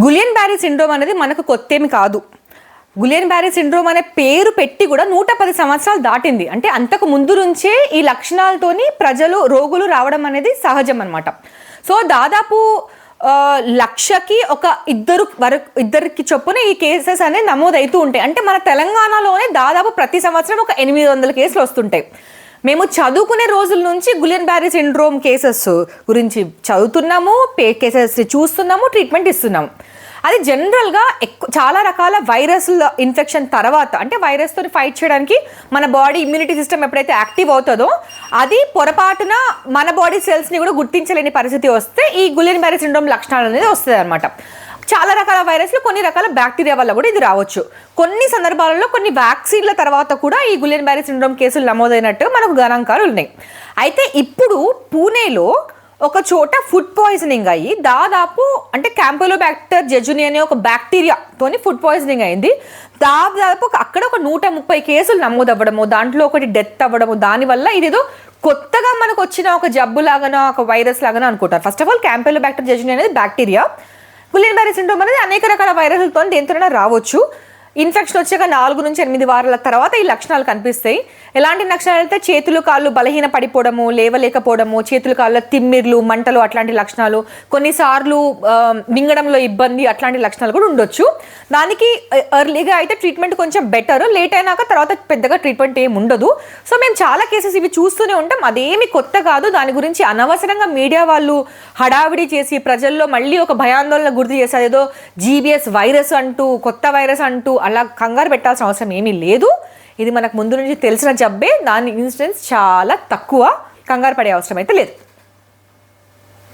Guillain Barre syndrome అనేది మనకు కొత్తేమి కాదు. గులియన్ బ్యారీ సిండ్రోమ్ అనే పేరు పెట్టి కూడా నూట పది సంవత్సరాలు దాటింది. అంటే అంతకు ముందు నుంచే ఈ లక్షణాలతోని ప్రజలు రోగులు రావడం అనేది సహజం అనమాట సో దాదాపు లక్షకి ఒక ఇద్దరు వరకు ఇద్దరికి చొప్పున ఈ కేసెస్ అనేది నమోదవుతూ ఉంటాయి. అంటే మన తెలంగాణలోనే దాదాపు ప్రతి సంవత్సరం ఒక ఎనిమిది వందల కేసులు వస్తుంటాయి. మేము చదువుకునే రోజుల నుంచి గులియన్ బ్యారీ సిండ్రోమ్ కేసెస్ గురించి చదువుతున్నాము పే కేసెస్ చూస్తున్నాము ట్రీట్మెంట్ ఇస్తున్నాము. అది జనరల్గా ఎక్కువ చాలా రకాల వైరస్ ఇన్ఫెక్షన్ తర్వాత అంటే వైరస్తో ఫైట్ చేయడానికి మన బాడీ ఇమ్యూనిటీ సిస్టమ్ ఎప్పుడైతే యాక్టివ్ అవుతుందో అది పొరపాటున మన బాడీ సెల్స్ని కూడా గుర్తించలేని పరిస్థితి వస్తే ఈ గులియన్ బ్యారీ సిండ్రోమ్ లక్షణాలు అనేది వస్తుంది అనమాట చాలా రకాల వైరస్లు కొన్ని రకాల బ్యాక్టీరియా వల్ల కూడా ఇది రావచ్చు. కొన్ని సందర్భాలలో కొన్ని వ్యాక్సిన్ల తర్వాత కూడా ఈ గులియన్ బ్యారీ సిండ్రోమ్ కేసులు నమోదైనట్టు మనకు గణాంకాలు ఉన్నాయి. అయితే ఇప్పుడు పూణేలో ఒక చోట ఫుడ్ పాయిజనింగ్ అయ్యి దాదాపు అంటే క్యాంపోలోబ్యాక్టర్ జెజుని అనే ఒక బ్యాక్టీరియాతోని ఫుడ్ పాయిజనింగ్ అయింది. దాదాపు అక్కడ ఒక నూట ముప్పై కేసులు నమోదు అవ్వడము దాంట్లో ఒకటి డెత్ అవ్వడము దానివల్ల ఇదేదో కొత్తగా మనకు వచ్చిన ఒక జబ్బు లాగానో ఒక వైరస్ లాగానో అనుకుంటారు. First of all Campylobacter jejuni అనేది బ్యాక్టీరియా. గులియన్ బ్యారీ సిండ్రోమ్ అనేది అనేక రకాల వైరస్లతో దేనితోనైనా రావచ్చు. ఇన్ఫెక్షన్ వచ్చాక నాలుగు నుంచి ఎనిమిది వారాల తర్వాత ఈ లక్షణాలు కనిపిస్తాయి. ఎలాంటి లక్షణాలు అయితే చేతులు కాళ్ళు బలహీన పడిపోవడము లేవలేకపోవడము చేతులు కాళ్ళ తిమ్మిర్లు మంటలు అట్లాంటి లక్షణాలు కొన్నిసార్లు మింగడంలో ఇబ్బంది అట్లాంటి లక్షణాలు కూడా ఉండొచ్చు. దానికి ఎర్లీగా అయితే ట్రీట్మెంట్ కొంచెం బెటర్ లేట్ అయినాక తర్వాత పెద్దగా ట్రీట్మెంట్ ఏమి ఉండదు. సో మేము చాలా కేసెస్ ఇవి చూస్తూనే ఉంటాం. అదేమి కొత్త కాదు. దాని గురించి అనవసరంగా మీడియా వాళ్ళు హడావిడి చేసి ప్రజల్లో మళ్ళీ ఒక భయాందోళన గుర్తు చేసేదో జీబీఎస్ వైరస్ అంటూ కొత్త వైరస్ అంటూ అలా కంగారు పెట్టాల్సిన అవసరం ఏమీ లేదు. ఇది మనకు ముందు నుంచి తెలిసిన జబ్బే. దాని ఇన్సిడెన్స్ చాలా తక్కువ. కంగారు పడే అవసరం అయితే లేదు.